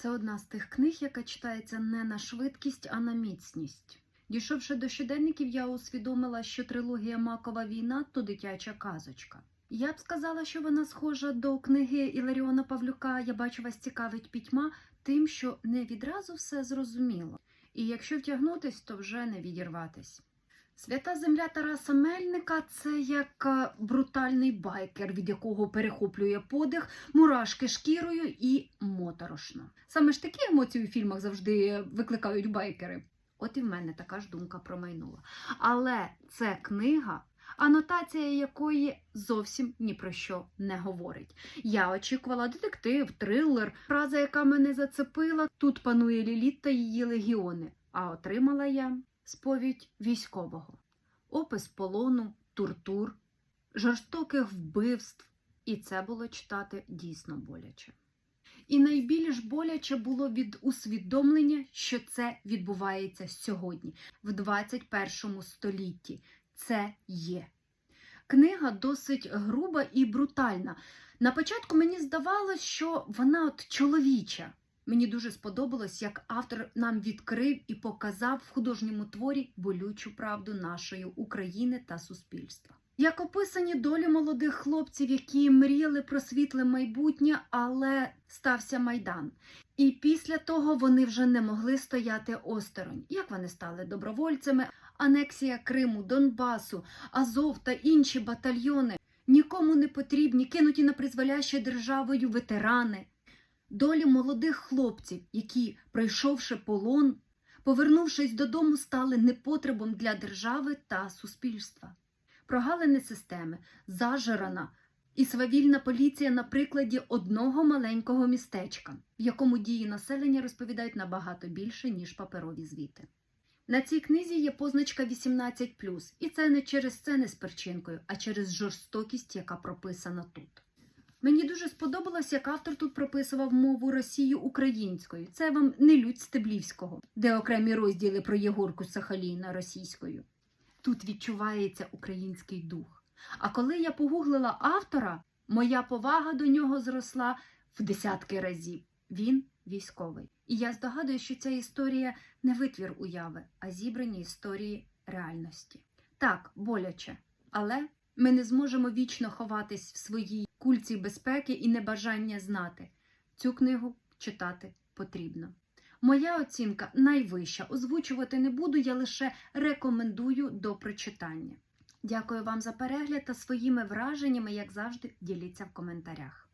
Це одна з тих книг, яка читається не на швидкість, а на міцність. Дійшовши до щоденників, я усвідомила, що трилогія Макова війна то дитяча казочка. Я б сказала, що вона схожа до книги Іларіона Павлюка Я бачу вас цікавить пітьма, тим, що не відразу все зрозуміло. І якщо втягнутись, то вже не відірватись. Свята земля Тараса Мельника це як е, брутальний байкер, від якого перехоплює подих, мурашки шкірою і моторошно. Саме ж такі емоції у фільмах завжди викликають байкери. От і в мене така ж думка промайнула. Але це книга, анотація якої зовсім ні про що не говорить. Я очікувала детектив, трилер, фраза, яка мене зацепила. Тут панує Ліліт та її легіони. А отримала я сповідь військового, опис полону, тортур, жорстоких вбивств. І це було читати дійсно боляче. І найбільш боляче було від усвідомлення, що це відбувається сьогодні, в 21 столітті. Це є. Книга досить груба і брутальна. На початку мені здавалось, що вона от чоловіча. Мені дуже сподобалось, як автор нам відкрив і показав в художньому творі болючу правду нашої України та суспільства. Як описані долі молодих хлопців, які мріяли про світле майбутнє, але стався майдан. І після того вони вже не могли стояти осторонь. Як вони стали добровольцями, анексія Криму, Донбасу, Азов та інші батальйони нікому не потрібні, кинуті на призволяще державою ветерани. Долі молодих хлопців, які, пройшовши полон, повернувшись додому, стали непотребом для держави та суспільства. Прогалини системи, зажирана і свавільна поліція на прикладі одного маленького містечка, в якому дії населення розповідають набагато більше, ніж паперові звіти. На цій книзі є позначка 18+, і це не через сцени з перчинкою, а через жорстокість, яка прописана тут. Мені дуже сподобалось, як автор тут прописував мову Росії українською. Це вам не людь Стеблівського, де окремі розділи про Єгорку Сахаліна російською. Тут відчувається український дух. А коли я погуглила автора, моя повага до нього зросла в десятки разів. Він військовий. І я здогадую, що ця історія не витвір уяви, а зібрані історії реальності. Так, боляче, але ми не зможемо вічно ховатись в своїй кульці безпеки і небажання знати. Цю книгу читати потрібно. Моя оцінка найвища. Озвучувати не буду, я лише рекомендую до прочитання. Дякую вам за перегляд та своїми враженнями, як завжди, діліться в коментарях.